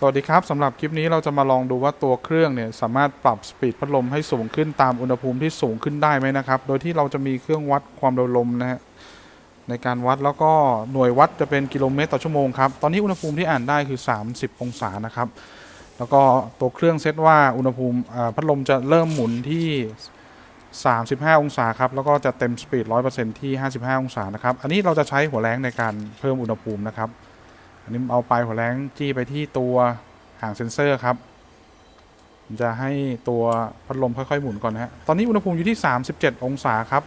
สวัสดีครับสำหรับคลิปนี้เราจะมาลองดูว่าตัวเครื่องเนี่ยสามารถปรับสปีดพัดลมให้สูงขึ้นตามอุณหภูมิที่สูงขึ้นได้ไหมนะครับ โดยที่เราจะมีเครื่องวัดความเร็วลมนะฮะในการวัดแล้วก็หน่วยวัดจะเป็นกิโลเมตรต่อชั่วโมงครับ ตอนนี้อุณหภูมิที่อ่านได้คือ 30 องศานะครับ แล้วก็ตัวเครื่องเซตว่าอุณหภูมิพัดลมจะเริ่มหมุนที่ 35 องศาครับ แล้วก็จะเต็มสปีด 100%ที่ 55 องศานะครับ อันนี้เราจะใช้หัวแรงในการเพิ่มอุณหภูมินะครับ อันนี้เอาปลายหัวแรงจี้ไปที่ตัวหางเซ็นเซอร์ครับ จะให้ตัวพัดลมค่อยๆหมุนก่อนนะฮะ ตอนนี้อุณหภูมิอยู่ที่ 37 องศาครับ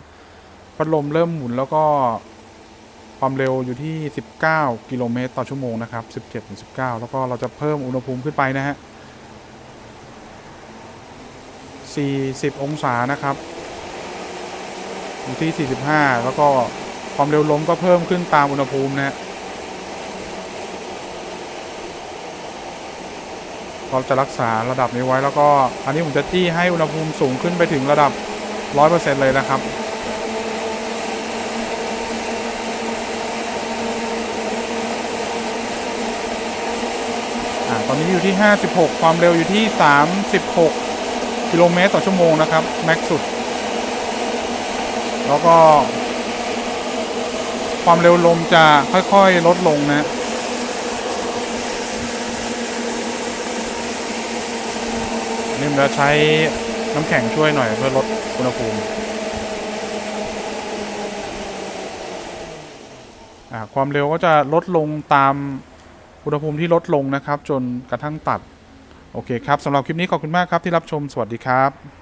พัดลมเริ่มหมุนแล้วก็ความเร็วอยู่ที่ 19 กิโลเมตรต่อชั่วโมงนะครับ 17ถึง19 แล้วก็เราจะเพิ่มอุณหภูมิขึ้นไปนะฮะ 40 องศานะครับ อยู่ที่ 45 แล้วก็ความเร็วลมก็เพิ่มขึ้นตามอุณหภูมินะฮะ เราจะรักษาระดับนี้ไว้แล้วก็อันนี้ผมจะจี้ให้อุณหภูมิสูงขึ้นไปถึงระดับ 100%เลยนะครับอ่าตอนนี้อยู่ที่ 56 ความเร็วอยู่ที่ 36 กิโลเมตรต่อชั่วโมงนะครับ แม็กสุด แล้วก็ ความเร็วลมจะค่อยๆ ลดลงนะ นี่มันจะใช้น้ำแข็งช่วยหน่อยเพื่อลดอุณหภูมิความเร็วก็จะลดลงตามอุณหภูมิที่ลดลงนะครับ จนกระทั่งตัด โอเคครับสำหรับคลิปนี้ขอบคุณมากครับที่รับชมสวัสดีครับ